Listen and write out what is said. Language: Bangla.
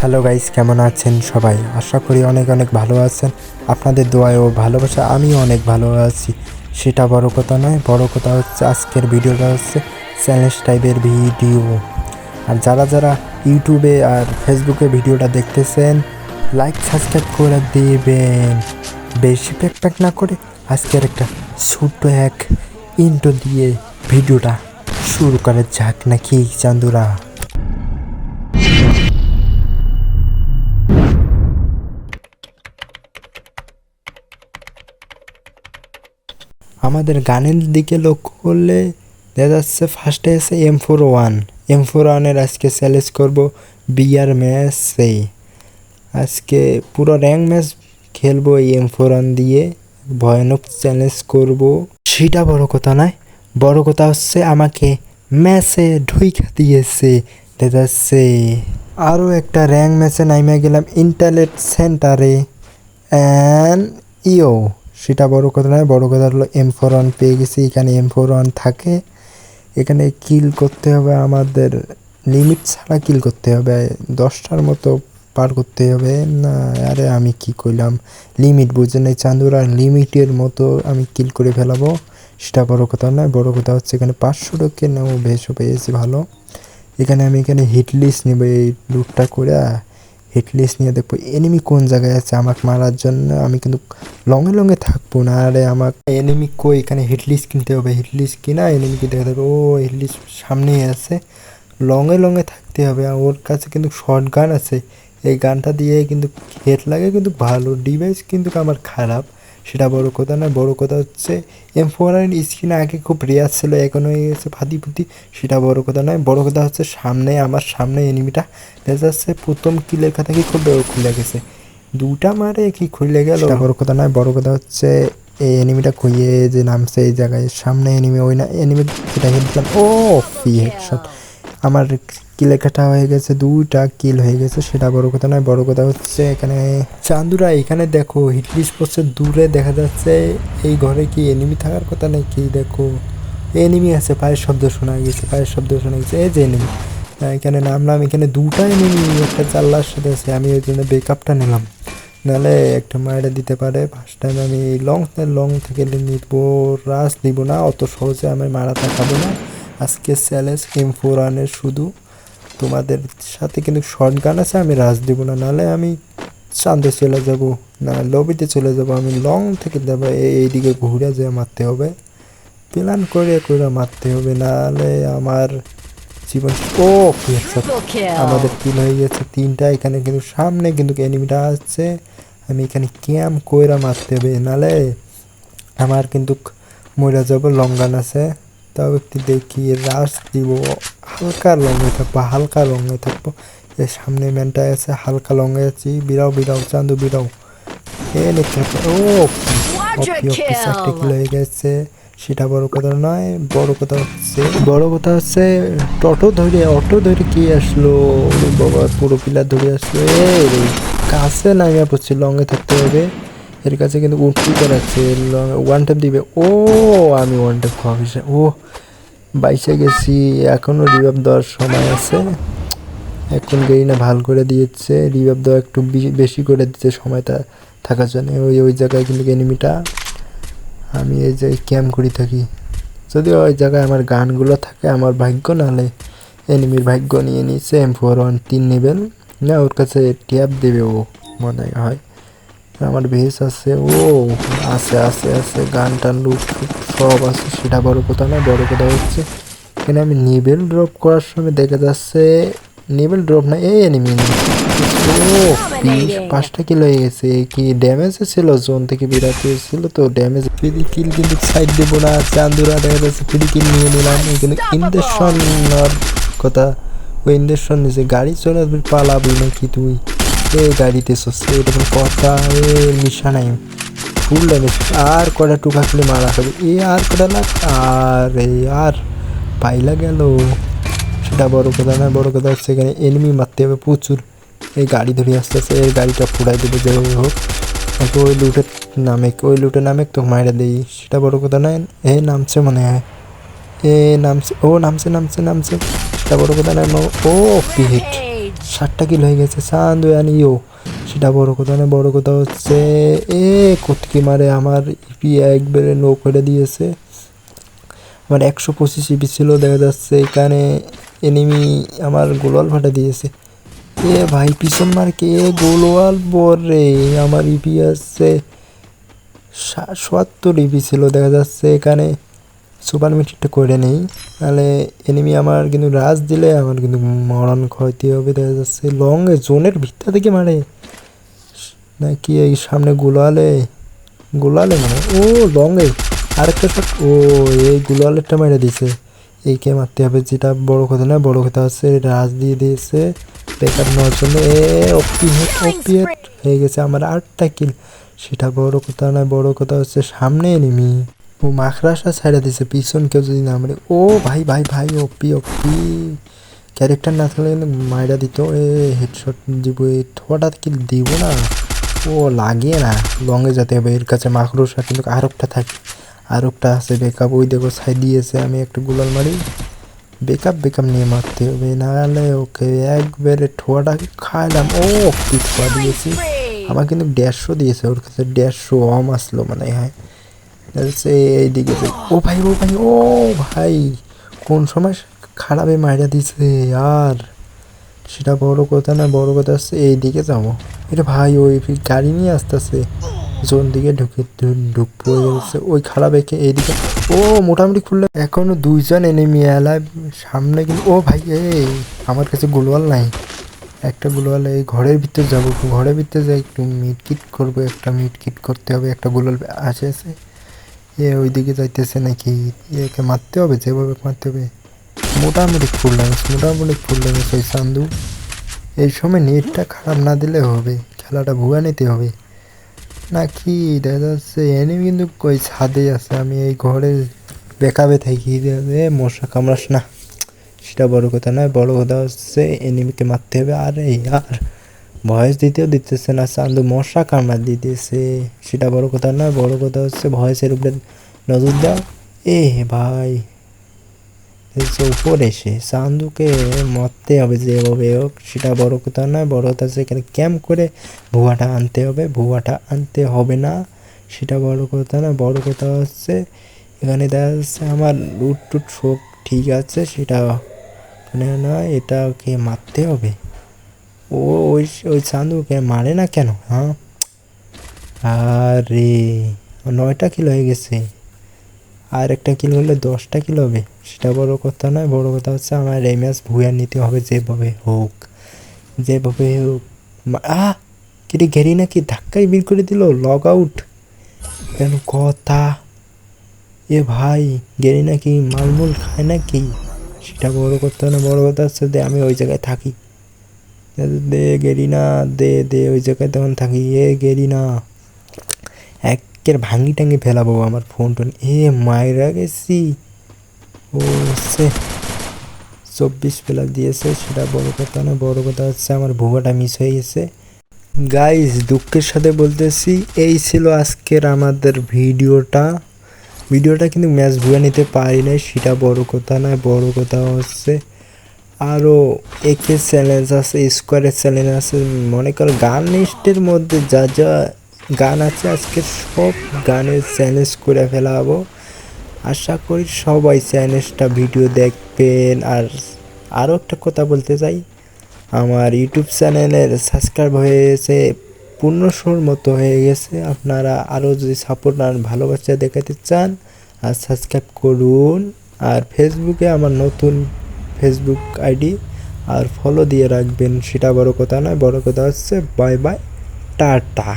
হ্যালো গাইস কেমন আছেন সবাই? আশা করি অনেক অনেক ভালো আছেন। আপনাদের দোয়ায় ও ভালোবাসা আমিও অনেক ভালো আছি। সেটা বড় কথা নয়, বড় কথা হচ্ছে আজকের ভিডিওটা হচ্ছে চ্যালেঞ্জ টাইপের ভিডিও। আর যারা যারা ইউটিউবে আর ফেসবুকে ভিডিওটা দেখতেছেন লাইক সাবস্ক্রাইব করে দেবেন। বেশি প্যাক প্যাক না করে আজকের একটা ছোট্ট এক ইন্টো দিয়ে ভিডিওটা শুরু করে যাক নাকি চান্দুরা? আমাদের গানের দিকে লক্ষ্য করলে দেখা যাচ্ছে ফার্স্টে আছে M four one M four ওয়ানের আজকে চ্যালেঞ্জ করব বিয়ার ম্যাচে আজকে পুরো র্যাঙ্ক ম্যাচ খেলব এই এম ফোর ওয়ান দিয়ে। ভয়ানক চ্যালেঞ্জ করব। সেটা বড় কথা নয়, বড় কথা হচ্ছে আমাকে ম্যাচে ঢুইকা দিয়েছে। দেখা যাচ্ছে আরও একটা র্যাঙ্ক ম্যাচে নাইমে গেলাম ইন্টারনেট সেন্টারে অ্যান্ড ইও সেটা বড় কথা নয়, বড় কথা হলো এম ফোর ওয়ান পেয়ে গেছি, এখানে এম ফোর ওয়ান থাকে। এখানে কিল করতে হবে আমাদের লিমিট ছাড়া কিল করতে হবে, দশটার মতো পার করতে হবে। না, আরে আমি কি করলাম লিমিট বুঝে নেই চান্দুরা লিমিটের মতো আমি কিল করে ফেলাবো। সেটা বড় কথা নয়, বড় কথা হচ্ছে এখানে পাঁচশো টাকা নেব বেশও পেয়েছি ভালো। এখানে আমি এখানে হিট লিস্ট নেব এই লুটটা করে হিট লিস্ট নিয়ে দেখব। এনিমি কোন জায়গায় আছে আমাকে মারার জন্য? আমি কিন্তু লঙে লঙে থাকব না। আরে আমার এনিমি কই? এখানে হিট লিস্ট কিনতে হবে। হিট লিস্ট কিনা এনিমিকে দেখা যাবে ও হিট লিস্ট সামনেই আছে। লঙে লঙে থাকতে হবে। আর ওর কাছে কিন্তু শর্ট গান আছে। এই গানটা দিয়ে কিন্তু হেড লাগে কিন্তু ভালো। ডিভাইস কিন্তু আমার খারাপ। সেটা বড় কথা না বড় কথা হচ্ছে এম ফোর স্ক্রিন আগে খুব রেয়ার ছিল, এখন হয়ে গেছে ফাদি ফুতি সেটা বড় কথা নয়। বড় কথা হচ্ছে সামনে, আমার সামনে এনিমিটা যাচ্ছে প্রথম কিলের কথা কি খুব খুলে গেছে। দুটা মারে কি খুলে গেল? বড় কথা নয়, বড় কথা হচ্ছে এই এনিমিটা খুঁয়ে যে নামছে এই জায়গায়, সামনে এনিমি ওই না এনিমি সেটা হেড ও ফি হেডশট আমার কিলের কাটা হয়ে গেছে, দুইটা কিল হয়ে গেছে, সেটা বড় কথা নয়, বড় কথা হচ্ছে এখানে চান্দুরা, এখানে দেখো, হিটলিস্ট পোস্টের দূরে দেখা যাচ্ছে, এই ঘরে কি এনিমি থাকার কথা নেই কি দেখো এনিমি আছে, পায়ের শব্দ শোনা গেছে, পায়ের শব্দ শোনা গেছে, এই যে এনিমি এখানে নামলাম, এখানে দুটা এনিমি একটা চাল্লার সাথে আছে, আমি ওই জন্য ব্যাকআপটা নিলাম। নাহলে একটা মায়েরা দিতে পারে ফার্স্ট টাইম আমি লং লং থেকে নিব রাস দিব না, অত সহজে আমি মারা থাকাবো না। আজকে চ্যালেঞ্জ এম ফোর ওয়ানের শুধু তোমাদের সাথে কিন্তু শর্ট গান আছে আমি রাজ দিব না নাহলে আমি চাঁদে চলে যাব না লবিতে চলে যাব আমি লং থেকে দেব এইদিকে ঘুরে যেয়ে মারতে হবে প্ল্যান করে করে মারতে হবে নাহলে আমার জীবন ও. আমাদের কিল হয়ে গেছে তিনটা এখানে কিন্তু সামনে কিন্তু এনিমিটা আসছে আমি এখানে ক্যাম কইরা মারতে হবে নালে আমার কিন্তু মরে যাব লঙ্গান আছে তাও একটু দেখি রাস দিব হালকা লঙ্গে থাকব হালকা লঙ্গে থাকব। এর সামনে ম্যানটা আছে হালকা লঙ্গে আছি বিরাও বিরাও চান্দু বিরাও এ ও অপি অপি চারটে হয়ে গেছে। সেটা বড় কথা নয় বড় কথা হচ্ছে বড় কথা হচ্ছে টোটো ধরে অটো ধরে কি আসলো? বাবা পুরো পিলার ধরে আসলো। এই কাছে নামিয়া পড়ছে লঙ্গে থাকতে হবে। এর কাছে কিন্তু উঠি করাচ্ছে ওয়ান ট্যাপ দিবে। ও, আমি ওয়ান ট্যাপ খাওয়া ও, বাইসে গেছি এখনও রিভাব দেওয়ার সময় আছে। এখন গেরিনা ভালো করে দিয়েছে। রিভাব দেওয়া একটু বেশি- করে দিচ্ছে সময়টা থাকার জন্য। ওই ওই জায়গায় কিন্তু এনিমিটা আমি এই যে ক্যাম্প করি থাকি। যদি ওই জায়গায় আমার গানগুলো থাকে, আমার ভাগ্য, নাহলে এনিমির ভাগ্য নিয়ে নিচ্ছে এম ফোর ওয়ান তিন নেবেন না, ওর কাছে ট্যাপ দেবে ও, মনে হয়। আমার ভেস আছে, ও, আছে আছে আছে গান টান লুট, সব আছে, সেটা বড় কথা না বড় কথা হচ্ছে, এখানে আমি নিবেল ড্রপ করার সময় দেখা যাচ্ছে নিবেল ড্রপ না, এই এনিমি ও পাঁচটা কিল হয়ে গেছে, কি ড্যামেজ ছিল জোন থেকে বিরাট ছিল তো ড্যামেজ ফ্রি কিল কিন্তু সাইড দেবো না চান্দুরা দেখা যাচ্ছে ফ্রি কিল নিয়ে নিলাম কিন্তু নেওয়ার কথা, ওই ইন্ডেকশন নিচে গাড়ি চলে পালাবি নাকি তুই? এ গাড়িতে সচ্ছে এটা কথা এ মিশা নাই। ফুল ড্যামেজ আর কটা টুকা খুলে মারা হবে? এ আর কটা লাগ আর এ আর পাইলা গেল। সেটা বড় কথা না, বড় কথা হচ্ছে এখানে এনিমি মারতে হবে প্রচুর। এই গাড়ি ধরে আসতে আসতে এই গাড়িটা ফুড়াই দেবে যেভাবে হোক। এখন ওই লুটের নামে, ওই লুটে নামে তো মাইরা দেই। সেটা বড় কথা নয় এ নামছে মনে হয়। এ নামছে, ও নামছে নামছে নামছে। সেটা বড় কথা নয় ও, পিহিট. ষাটটা কিল হয়ে গেছে। সান চান্দু আনিও সেটা বড় কথা না বড় কথা হচ্ছে, এ কতকি মারে আমার ইপি একবারে নো করে দিয়েছে। আমার একশো পঁচিশ ইপি ছিল, দেখা যাচ্ছে এখানে এনিমি আমার গোলাল ফাটা দিয়েছে। এ ভাই, পিছন মার কে? গোলওয়াল বরে, আমার ইপি আসছে সত্তর ইপি ছিল, দেখা যাচ্ছে এখানে। সুপার মিটিংটা করে নেই। তাহলে এনিমি আমার কিন্তু রাজ দিলে, আমার কিন্তু মরণ ক্ষতি হবে, দেখা যাচ্ছে লং জোনের ভিতর থেকে মারে। নাকি এই সামনে গোলালে? গোলালে মানে? ও লংয়ে আরেকটা শট ও, এই গোলালেরটা মেরে দিছে এইকে মারতে হবে, যেটা বড় কথা না, বড় কথা হচ্ছে রাজ দিয়ে দিয়েছে। বেকার নেওয়ার জন্য। এ, অপি অপি হয়ে গেছে আমার আটটা কিল সেটা বড় কথা না বড় কথা হচ্ছে সামনে এনিমি ও মাখরাসা ছাড়া দিছে পিছন কেউ যদি না মারে। ও ভাই ভাই ভাই অপি অপি ক্যারেক্টার না থাকলে কিন্তু মাইরা দিত। এ হেডশট দিব এ থোয়াটা কি দিব না? ও লাগে না। লঙে যেতে হবে এর কাছে মাকড়সা কিন্তু আরেকটা থাকে। আরেকটা আছে বেকআপ ওই দেখো সাইড দিয়েছে আমি একটা গুলাল মারি। বেকআপ বেকআপ নিয়ে মারতে হবে নাহলে ওকে একবারে ঠোয়াটা খাইলাম। ও কি ঠোয়া দিয়েছি। আমার কিন্তু দেড়শো দিয়েছে ওর কাছে দেড়শো অম আসলো মানে হয়। এইদিকে ও ভাই ও ভাই ও ভাই, কোন সময় খারাপে মাইরা দিছে, আর? সেটা বড় কথা না, বড় কথা হচ্ছে এইদিকে যাব। এটা ভাই, ওই গাড়ি নিয়ে আসতেছে। জোন দিকে ঢুকে ঢুকবো গেছে। ওই খারাপ একে এইদিকে ও, মোটামুটি খুললে এখনও দুইজন এনেমি এলায় সামনে কিন্তু ও ভাই, এই, আমার কাছে গোলওয়াল নাই। একটা গুলোয়াল এই ঘরের ভিতরে যাব। ঘরের ভিতরে যাই একটু মিট কিট করব, একটা মিট কিট করতে হবে, একটা গুলোয়াল আছে আছে। এ ওইদিকে যাইতেছে নাকি? একে মারতে হবে, যেভাবে মারতে হবে। মোটামুটি ফুল ড্যামেজ মোটামুটি ফুল ড্যামেজ ওই সান্দু। এই সময় নেটটা খারাপ না দিলে হবে, খেলাটা ভুয়া নিতে হবে। নাকি দেখা যাচ্ছে এনিমি কিন্তু কই ছাদে আছে, আমি এই ঘরে বেকাবে থাকি এ মশা কামড়াস না। সেটা বড় কথা নয়, বড় কথা হচ্ছে এনিমিকে মারতে হবে। আর আর ভয়েস দিতেও দিতেছে না চান্দু মশা কামড়া দিতেছে। সেটা বড় কথা নয়, বড় কথা হচ্ছে ভয়েসের উপরে নজর দাও। এ ভাই উপরে এসে চান্দুকে মরতে হবে যেভাবে হোক, সেটা বড় কথা নয়, বড় কথা হচ্ছে এখানে ক্যাম্প করে ভুয়াটা আনতে হবে, ভুয়াটা আনতে হবে না, সেটা বড় কথা না বড় কথা হচ্ছে এখানে দেখা যাচ্ছে আমার লুট টুট সব ঠিক আছে, সেটা মানে নয়, এটাকে মারতে হবে। ও, ওই ওই চান্দুকে মারে না কেন হ্যাঁ? আরে, নয়টা কিলো হয়ে গেছে। আর একটা কিলো হলে দশটা কিলো হবে। সেটা বড় কথা নয়, বড় কথা হচ্ছে আমার এই ম্যাচ ভুয়া নিতে হবে যেভাবে হোক। যেভাবে হোক। আহ কিরে ঘেরি নাকি ধাক্কাই বের করে দিল লগ আউট কেন কথা? এ ভাই গেরি নাকি মালমুল খায় নাকি? সেটা বড় কথা না বড় কথা হচ্ছে যে আমি ওই জায়গায় থাকি। দে গেরি না দে দে, ওই জায়গায় তখন থাকি। এ গেরি না একের ভাঙি টাঙ্গি ফেলাবো আমার ফোন টোন। এ মায়েরা গেছি। ও সে, চব্বিশ প্লাস দিয়েছে, সেটা বড় কথা না, বড় কথা হচ্ছে আমার ভুয়াটা মিস হয়ে গেছে। গাইস দুঃখের সাথে বলতেছি, এই ছিল আজকের আমাদের ভিডিওটা। ভিডিওটা কিন্তু ম্যাচ ভুয়া নিতে পারি নাই, সেটা বড় কথা না বড় কথা হচ্ছে আরও একে চ্যালেঞ্জ আছে স্কোয়ারের চ্যালেঞ্জ আছে, মনে করো গান লিস্টের মধ্যে যা যা গান আছে, আজকে সব গানের চ্যালেঞ্জ করে ফেলাবো। আশা করি সবাই চ্যালেঞ্জটা ভিডিও দেখবেন। আর আরও একটা কথা বলতে চাই, আমার ইউটিউব চ্যানেলের সাবস্ক্রাইব হয়েছে পূর্ণশোর মতো হয়ে গেছে। আপনারা আরও যদি সাপোর্ট আর ভালোবাসা দেখাতে চান, আর সাবস্ক্রাইব করুন। আর ফেসবুকে আমার নতুন ফেসবুক আইডি আর ফলো দিয়ে রাখবেন, সেটা বড় কথা নয়, বড় কথা হচ্ছে বাই বাই টাটা।